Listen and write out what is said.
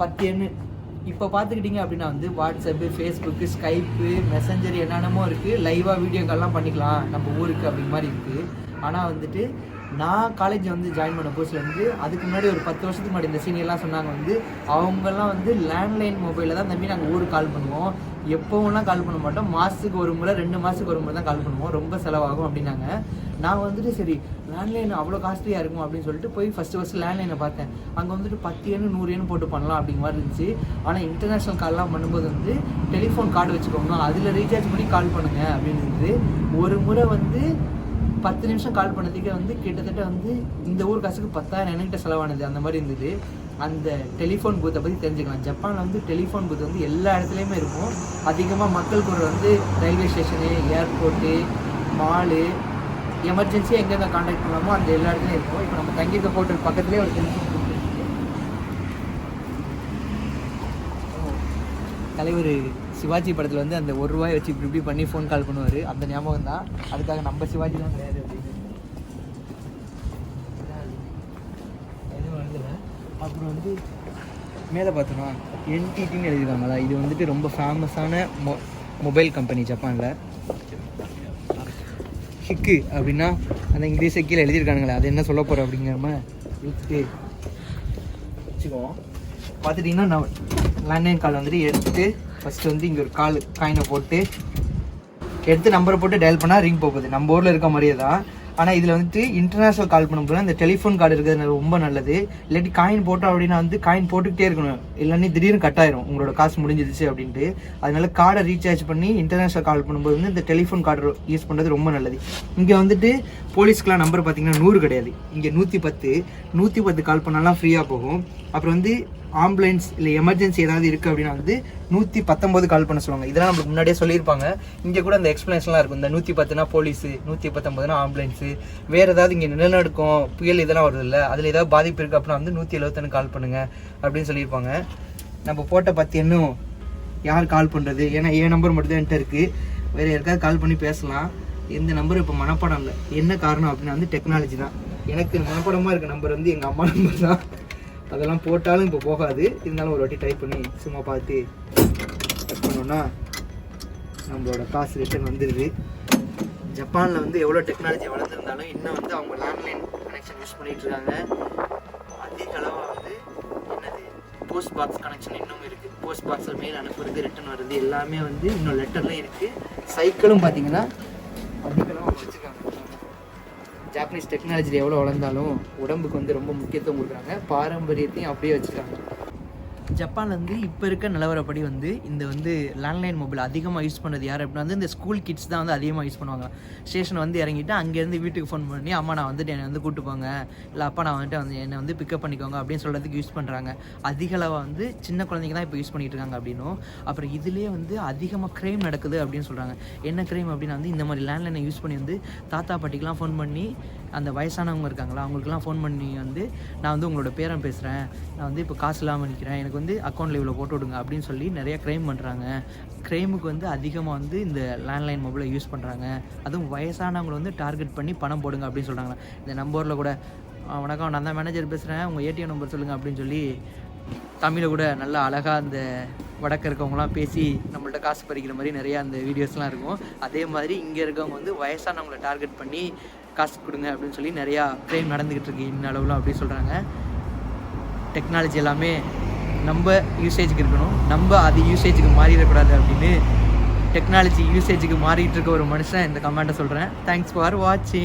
பத்து எண்ணு இப்போ பார்த்துக்கிட்டிங்க அப்படின்னா வந்து வாட்ஸ்அப்பு ஃபேஸ்புக்கு ஸ்கைப்பு மெசஞ்சர் என்னென்னமோ இருக்குது லைவாக வீடியோ கால்லாம் பண்ணிக்கலாம். நம்ம ஊருக்கு அப்படி மாதிரி இருக்குது ஆனால் வந்துட்டு நான் காலேஜ் வந்து ஜாயின் பண்ண புதுசில் வந்து அதுக்கு முன்னாடி ஒரு பத்து வருஷத்துக்கு முன்னாடி இந்த சீனியர்லாம் சொன்னாங்க வந்து அவங்கெல்லாம் வந்து லேண்ட்லைன் மொபைலில் தான் தம்பி நாங்கள் ஊருக்கு கால் பண்ணுவோம். எப்போவெல்லாம் கால் பண்ண மாட்டோம். மாதத்துக்கு ஒரு முறை ரெண்டு மாதத்துக்கு ஒரு முறை தான் கால் பண்ணுவோம். ரொம்ப செலவாகும் அப்படின்னாங்க. நான் வந்துட்டு சரி லேண்ட்லைன் அவ்வளோ காஸ்ட்லியாக இருக்கும் அப்படின்னு சொல்லிட்டு போய் ஃபஸ்ட்டு ஃபஸ்ட்டு லேண்ட்லைனை பார்த்தேன். அங்கே வந்துட்டு பத்து ஏன்னு நூறு எண்ணு போட்டு பண்ணலாம் அப்படிங்கிற மாதிரி இருந்துச்சு. ஆனால் இன்டர்நேஷ்னல் கால்லாம் பண்ணும்போது வந்து டெலிஃபோன் கார்டு வச்சுக்கோங்க. அதில் ரீசார்ஜ் பண்ணி கால் பண்ணுங்க அப்படின்னு இருந்தது. ஒரு முறை வந்து பத்து நிமிஷம் கால் பண்ணதுக்கே வந்து கிட்டத்தட்ட வந்து இந்த ஊர் காசுக்கு பத்தாயிரம் என்கிட்ட செலவானது. அந்த மாதிரி இருந்தது. அந்த டெலிஃபோன் பூத்தை பற்றி தெரிஞ்சுக்கலாம். ஜப்பானில் வந்து டெலிஃபோன் பூத் வந்து எல்லா இடத்துலையுமே இருக்கும். அதிகமாக மக்கள் கூட வந்து ரயில்வே ஸ்டேஷனு ஏர்போர்ட்டு மாலு எமர்ஜென்சியாக எங்கெங்கே காண்டாக்ட் பண்ணலாமோ அந்த எல்லா இடத்துலையும் இருக்கும். இப்போ நம்ம தங்கியிருக்க ஹோட்டல் பக்கத்துலேயே ஒரு டெலிஃபோன் பூத் இருக்கு தலைவர் சிவாஜி படத்தில் வந்து அந்த ஒரு ரூபாய் வச்சு இப்படி இப்படி பண்ணி ஃபோன் கால் பண்ணுவார். அந்த ஞாபகம் தான். அதுக்காக நம்ம சிவாஜி தான் கிடையாது அப்படின்னு. எதுவும் அப்புறம் வந்து மேலே பார்த்தோன்னா என்டிடின்னு எழுதிருக்காங்களா இது வந்துட்டு ரொம்ப ஃபேமஸான மொ மொபைல் கம்பெனி ஜப்பானில். ஹிக்கு அப்படின்னா அந்த இங்கிலீஷை கீழே எழுதியிருக்கானுங்களே அது என்ன சொல்ல போகிறோம் அப்படிங்கிற மாதிரி பார்த்துட்டிங்கன்னா நான் லேண்ட்லைன் கால் வந்துட்டு எடுத்துட்டு ஃபஸ்ட்டு வந்து இங்கே ஒரு கால் காயினை போட்டு எடுத்து நம்பரை போட்டு டயல் பண்ணால் ரிங் போகுது. நம்ம ஊரில் இருக்க மாதிரியே தான். ஆனால் இதில் வந்துட்டு இன்டர்நேஷனல் கால் பண்ணும்போது அந்த டெலிஃபோன் கார்டு இருக்கிறது ரொம்ப நல்லது. இல்லாட்டி காயின் போட்டோம் அப்படின்னா வந்து காயின் போட்டுக்கிட்டே இருக்கணும். இல்லைன்னா திடீர்னு கட் ஆயிரும். உங்களோட காசு முடிஞ்சிருச்சு அப்படின்ட்டு. அதனால கார்டை ரீசார்ஜ் பண்ணி இன்டர்நேஷனல் கால் பண்ணும்போது வந்து இந்த டெலிஃபோன் கார்டு யூஸ் பண்ணுறது ரொம்ப நல்லது. இங்கே வந்துட்டு போலீஸ்க்குலாம் நம்பர் பார்த்தீங்கன்னா நூறு கிடையாது. இங்கே நூற்றி பத்து. நூற்றி பத்து கால் பண்ணாலாம் ஃப்ரீயாக போகும். அப்புறம் வந்து ஆம்புலன்ஸ் இல்லை எமர்ஜென்சி ஏதாவது இருக்குது அப்படின்னா வந்து நூற்றி பத்தொம்போது கால் பண்ண சொல்லுவாங்க. இதெல்லாம் நம்மளுக்கு முன்னாடியே சொல்லியிருப்பாங்க. இங்கே கூட அந்த எக்ஸ்பிளேஷன்லாம் இருக்கும். இந்த நூற்றி பத்துனா போலீஸு நூற்றி பத்தொம்போதுனா ஆம்புலன்ஸு வேறு ஏதாவது இங்கே நிலநடுக்கம் புயல் இதெல்லாம் வருது இல்லை அதில் ஏதாவது பாதிப்பு இருக்குது அப்படின்னா வந்து நூற்றி எழுபத்தொன்று கால் பண்ணுங்க அப்படின்னு சொல்லியிருப்பாங்க. நம்ம போட்ட பற்றி இன்னும் யார் கால் பண்ணுறது ஏன்னா என் நம்பர் மட்டும் தான் என்கிட்ட இருக்குது வேறு யாருக்காவது கால் பண்ணி பேசலாம். எந்த நம்பரும் இப்போ மனப்பாடம் இல்லை. என்ன காரணம் அப்படின்னா வந்து டெக்னாலஜி தான். எனக்கு மனப்பாடமாக இருக்க நம்பர் வந்து எங்கள் அம்மா நம்பர் தான். அதெல்லாம் போட்டாலும் இப்போ போகாது. இருந்தாலும் ஒரு வாட்டி டைப் பண்ணி சும்மா பார்த்து கட் பண்ணோன்னா நம்மளோட காசு ரிட்டர்ன் வந்துடுது ஜப்பானில் வந்து எவ்வளோ டெக்னாலஜி வளர்ந்துருந்தாலும் இன்னும் வந்து அவங்க லேண்ட்லைன் கனெக்ஷன் யூஸ் பண்ணிட்டு இருக்காங்க. அதிக அளவாக வந்து என்னது போஸ்ட் பாக்ஸ் கனெக்ஷன் இன்னும் இருக்குது போஸ்ட் பாக்ஸில் மெயில் அனுப்புறது ரிட்டர்ன் வருது எல்லாமே வந்து இன்னும் லெட்டர்லாம் இருக்குது சைக்கிளும் பார்த்தீங்கன்னா ஜாப்பனீஸ் டெக்னாலஜி எவ்வளோ வளர்ந்தாலும் உடம்புக்கு வந்து ரொம்ப முக்கியத்துவம் கொடுக்குறாங்க. பாரம்பரியத்தையும் அப்படியே வச்சுருக்காங்க ஜப்பானில் வந்து இப்போ இருக்க நிலவரப்படி வந்து இந்த வந்து லேண்ட்லைன் மொபைல் அதிகமாக யூஸ் பண்ணது யார் அப்படின்னா வந்து இந்த ஸ்கூல் கிட்ஸ் தான் வந்து அதிகமாக யூஸ் பண்ணுவாங்க. ஸ்டேஷன் வந்து இறங்கிட்டு அங்கேருந்து வீட்டுக்கு ஃபோன் பண்ணி அம்மா நான் வந்துட்டு என்னை வந்து கூட்டு போங்க. இல்லை அப்பா நான் வந்துட்டு வந்து என்னை வந்து பிக்கப் பண்ணிக்கோங்க அப்படின்னு சொல்கிறதுக்கு யூஸ் பண்ணுறாங்க அதிக அளவாக வந்து சின்ன குழந்தைங்க தான் இப்போ யூஸ் பண்ணிகிட்டு இருக்காங்க அப்படின்னும். அப்புறம் இதுலேயே வந்து அதிகமாக க்ரைம் நடக்குது அப்படின்னு சொல்கிறாங்க என்ன க்ரைம் அப்படின்னா வந்து இந்த மாதிரி லேண்ட்லைனை யூஸ் பண்ணி வந்து தாத்தா பாட்டிக்கெலாம் ஃபோன் பண்ணி அந்த வயசானவங்க இருக்காங்களா அவங்களுக்குலாம் ஃபோன் பண்ணி வந்து நான் வந்து உங்களோட பேரன் பேசுகிறேன் நான் வந்து இப்போ காசு இல்லாமல் நிற்கிறேன் எனக்கு வந்து அக்கௌண்ட்டில் இவ்வளோ போட்டு விடுங்க அப்படின்னு சொல்லி நிறையா க்ரைம் பண்ணுறாங்க க்ரைமுக்கு வந்து அதிகமாக வந்து இந்த லேண்ட்லைன் மொபைலை யூஸ் பண்ணுறாங்க அதுவும் வயசானவங்களை வந்து டார்கெட் பண்ணி பணம் போடுங்க அப்படின்னு சொல்கிறாங்க இந்த நம்பரில் கூட வணக்கம் நான் தான் மேனேஜர் பேசுகிறேன் உங்கள் ஏடிஎம் நம்பர் சொல்லுங்கள் அப்படின்னு சொல்லி தமிழை கூட நல்லா அழகாக அந்த வடக்க இருக்கவங்களாம் பேசி நம்மள்ட்ட காசு பறிக்கிற மாதிரி நிறையா அந்த வீடியோஸ்லாம் இருக்கும். அதே மாதிரி இங்கே இருக்கவங்க வந்து வயசானவங்களை டார்கெட் பண்ணி காசு கொடுங்க அப்படின்னு சொல்லி நிறையா க்ரைம் நடந்துக்கிட்டு இருக்கு இன்ன அளவில் அப்படி சொல்கிறாங்க டெக்னாலஜி எல்லாமே நம்ம யூசேஜுக்கு இருக்கணும். நம்ம அது யூசேஜுக்கு மாறிடக்கூடாது அப்படின்னு டெக்னாலஜி யூசேஜுக்கு மாறிட்டு இருக்க ஒரு மனுஷன் இந்த கமெண்ட்டை சொல்கிறேன் தேங்க்ஸ் ஃபார் வாட்சிங்